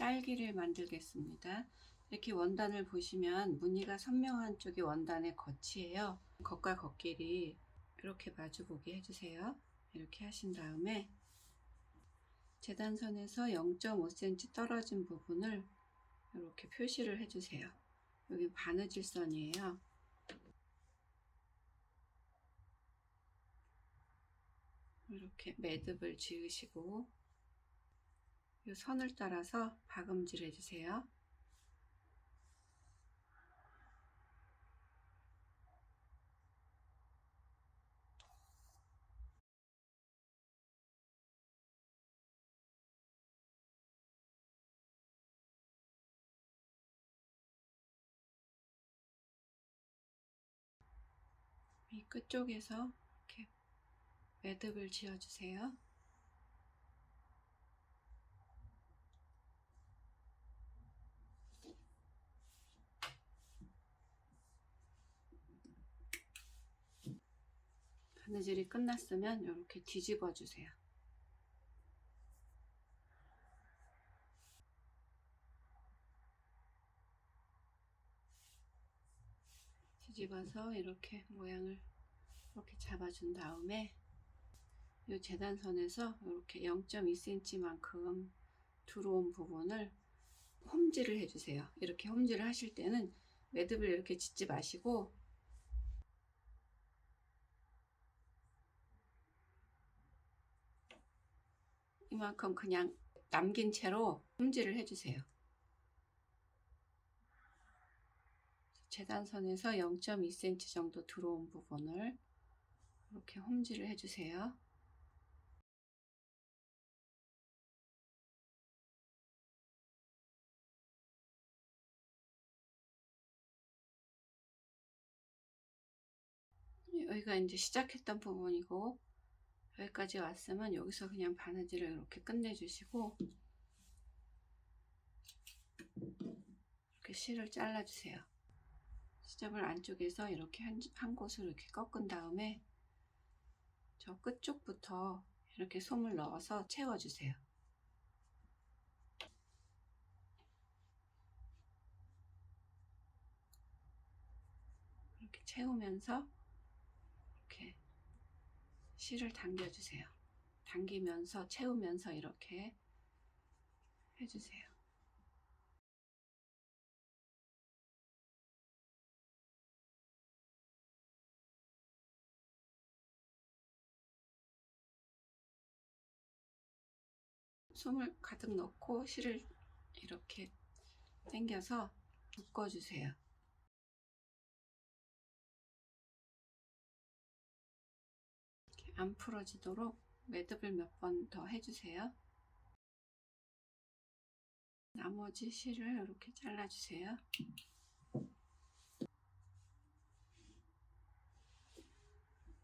딸기를 만들겠습니다. 이렇게 원단을 보시면 무늬가 선명한 쪽이 원단의 겉이에요. 겉과 겉끼리 이렇게 마주보게 해주세요. 이렇게 하신 다음에 재단선에서 0.5cm 떨어진 부분을 이렇게 표시를 해주세요. 여기 바느질 선이에요. 이렇게 매듭을 지으시고 이 선을 따라서 박음질 해주세요. 이 끝쪽에서 이렇게 매듭을 지어주세요. 바느질이 끝났으면 이렇게 뒤집어 주세요. 뒤집어서 이렇게 모양을 이렇게 잡아준 다음에 이 재단선에서 이렇게 0.2cm만큼 들어온 부분을 홈질을 해주세요. 이렇게 홈질을 하실 때는 매듭을 이렇게 짓지 마시고 이만큼 그냥 남긴 채로 홈질을 해주세요. 재단선에서 0.2cm 정도 들어온 부분을 이렇게 홈질을 해주세요. 여기가 이제 시작했던 부분이고 여기까지 왔으면 여기서 그냥 바느질을 이렇게 끝내주시고 이렇게 실을 잘라주세요. 시접을 안쪽에서 이렇게 한, 한 곳으로 이렇게 꺾은 다음에 저 끝쪽부터 이렇게 솜을 넣어서 채워주세요. 이렇게 채우면서 실을 당겨주세요. 당기면서 채우면서 이렇게 해주세요. 솜을 가득 넣고 실을 이렇게 당겨서 묶어주세요. 안 풀어지도록 매듭을 몇 번 더 해주세요. 나머지 실을 이렇게 잘라주세요.